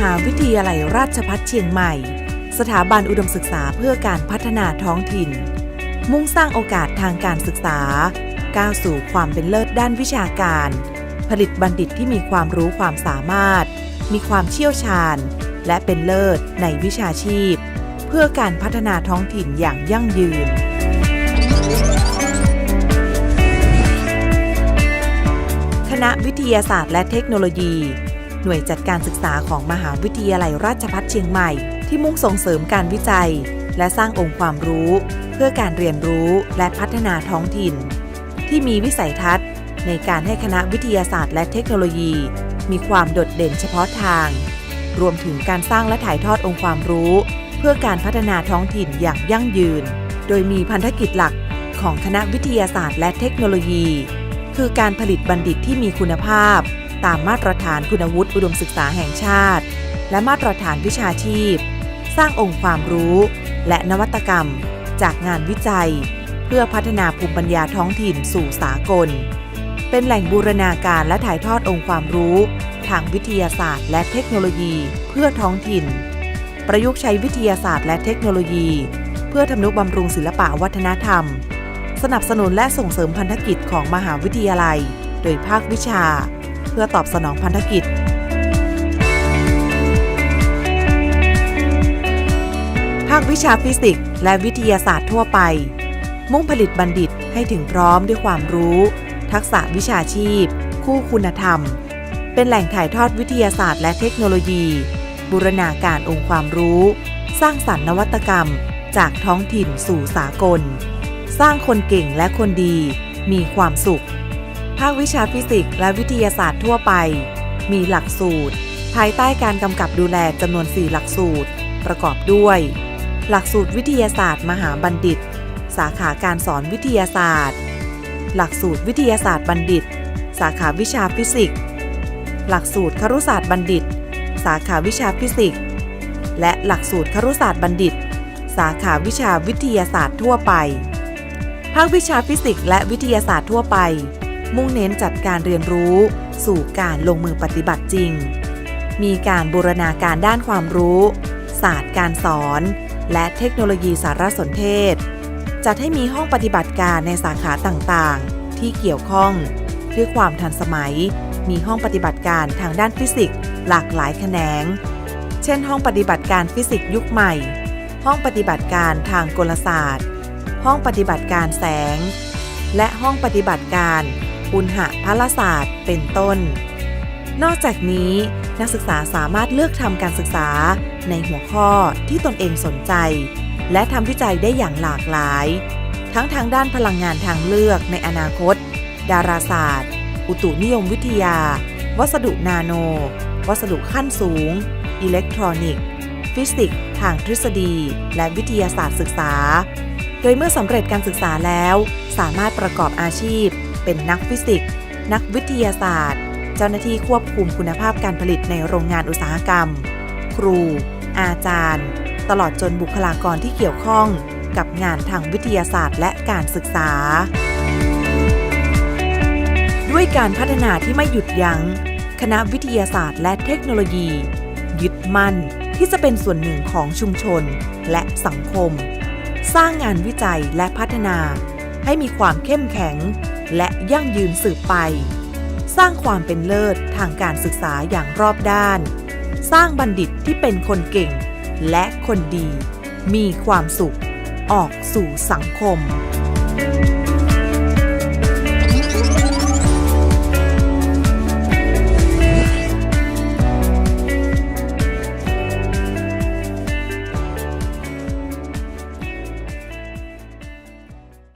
หาวิทยาลัยราชภัฏเชียงใหม่ สถาบันอุดมศึกษาเพื่อการพัฒนาท้องถิ่น มุ่งสร้างโอกาสทางการศึกษา ก้าวสู่ความเป็นเลิศด้านวิชาการ ผลิตบัณฑิตที่มีความรู้ความสามารถ มีความเชี่ยวชาญ และเป็นเลิศในวิชาชีพ เพื่อการพัฒนาท้องถิ่นอย่างยั่งยืนคณะวิทยาศาสตร์และเทคโนโลยี หน่วยจัดการศึกษาของมหาวิทยาลัยราชภัฏเชียงใหม่ ที่มุ่งส่งเสริมการวิจัย และสร้างองค์ความรู้ เพื่อการเรียนรู้และพัฒนาท้องถิ่น ที่มีวิสัยทัศน์ ในการให้คณะวิทยาศาสตร์และเทคโนโลยี มีความโดดเด่นเฉพาะทาง รวมถึงการสร้างและถ่ายทอดองค์ความรู้ เพื่อการพัฒนาท้องถิ่นอย่างยั่งยืน โดยมีพันธกิจหลักของคณะวิทยาศาสตร์และเทคโนโลยี คือการผลิตบัณฑิตที่มีคุณภาพ ตามมาตรฐานคุณวุฒิอุดมศึกษาแห่งชาติ และมาตรฐานวิชาชีพ สร้างองค์ความรู้ และนวัตกรรม จากงานวิจัย เพื่อพัฒนาภูมิปัญญาท้องถิ่นสู่สากล เป็นแหล่งบูรณาการและถ่ายทอดองค์ความรู้ ทางวิทยาศาสตร์ และเทคโนโลยี เพื่อท้องถิ่น ประยุกต์ใช้วิทยาศาสตร์และเทคโนโลยี เพื่อทำนุบำรุงศิลปะวัฒนธรรม สนับสนุนและส่งเสริมพันธกิจของมหาวิทยาลัย โดยภาควิชา เพื่อตอบสนองพันธกิจ ภาควิชาฟิสิกส์และวิทยาศาสตร์ทั่วไป มุ่งผลิตบัณฑิตให้ถึงพร้อมด้วยความรู้ ทักษะวิชาชีพ คู่คุณธรรม เป็นแหล่งถ่ายทอดวิทยาศาสตร์และเทคโนโลยี บูรณาการองค์ความรู้ สร้างสรรค์นวัตกรรม จากท้องถิ่นสู่สากล สร้างคนเก่งและคนดี มีความสุข ภาควิชาฟิสิกส์และวิทยาศาสตร์ทั่วไป มีหลักสูตร ภายใต้การกำกับดูแลจำนวน 4 หลักสูตร ประกอบด้วย หลักสูตรวิทยาศาสตร์มหาบัณฑิต สาขาการสอนวิทยาศาสตร์ หลักสูตรวิทยาศาสตร์บัณฑิต สาขาวิชาฟิสิกส์ หลักสูตรครุศาสตร์บัณฑิต สาขาวิชาฟิสิกส์ และหลักสูตรครุศาสตร์บัณฑิต สาขาวิชาวิทยาศาสตร์ทั่วไป ภาควิชาฟิสิกส์และวิทยาศาสตร์ทั่วไป มุ่งเน้นจัดการเรียนรู้ สู่การลงมือปฏิบัติจริง มีการบูรณาการด้านความรู้ ศาสตร์การสอน และเทคโนโลยีสารสนเทศ จัดให้มีห้องปฏิบัติการในสาขาต่างๆ ที่เกี่ยวข้องด้วยความทันสมัย มีห้องปฏิบัติการทางด้านฟิสิกส์หลากหลายแขนง เช่น ห้องปฏิบัติการฟิสิกส์ยุคใหม่ ห้องปฏิบัติการทางกลศาสตร์ ห้องปฏิบัติการแสง และห้องปฏิบัติการ อุณหภาลศาสตร์ เป็นต้น นอกจากนี้นักศึกษาสามารถเลือกทำการศึกษาในหัวข้อที่ตนเองสนใจ และทำวิจัยได้อย่างหลากหลาย ทั้งทางด้านพลังงานทางเลือกในอนาคต ดาราศาสตร์ อุตุนิยมวิทยา วัสดุนาโน วัสดุขั้นสูง อิเล็กทรอนิกส์ ฟิสิกส์ทางทฤษฎี และวิทยาศาสตร์ศึกษา โดยเมื่อสำเร็จการศึกษาแล้ว สามารถประกอบอาชีพ เป็นนักฟิสิกส์ นักวิทยาศาสตร์ เจ้าหน้าที่ควบคุมคุณภาพการผลิตในโรงงานอุตสาหกรรม ครู อาจารย์ ตลอดจนบุคลากรที่เกี่ยวข้องกับงานทางวิทยาศาสตร์และการศึกษา ด้วยการพัฒนาที่ไม่หยุดยัง้ง คณะวิทยาศาสตร์และเทคโนโลยี ยึดมั่นที่จะเป็นส่วนหนึ่งของชุมชนและสังคม สร้างงานวิจัยและพัฒนา ให้มีความเข้มแข็ง และยั่งยืนสืบไป สร้างความเป็นเลิศทางการศึกษาอย่างรอบด้าน สร้างบัณฑิตที่เป็นคนเก่ง และคนดี มีความสุข ออกสู่สังคม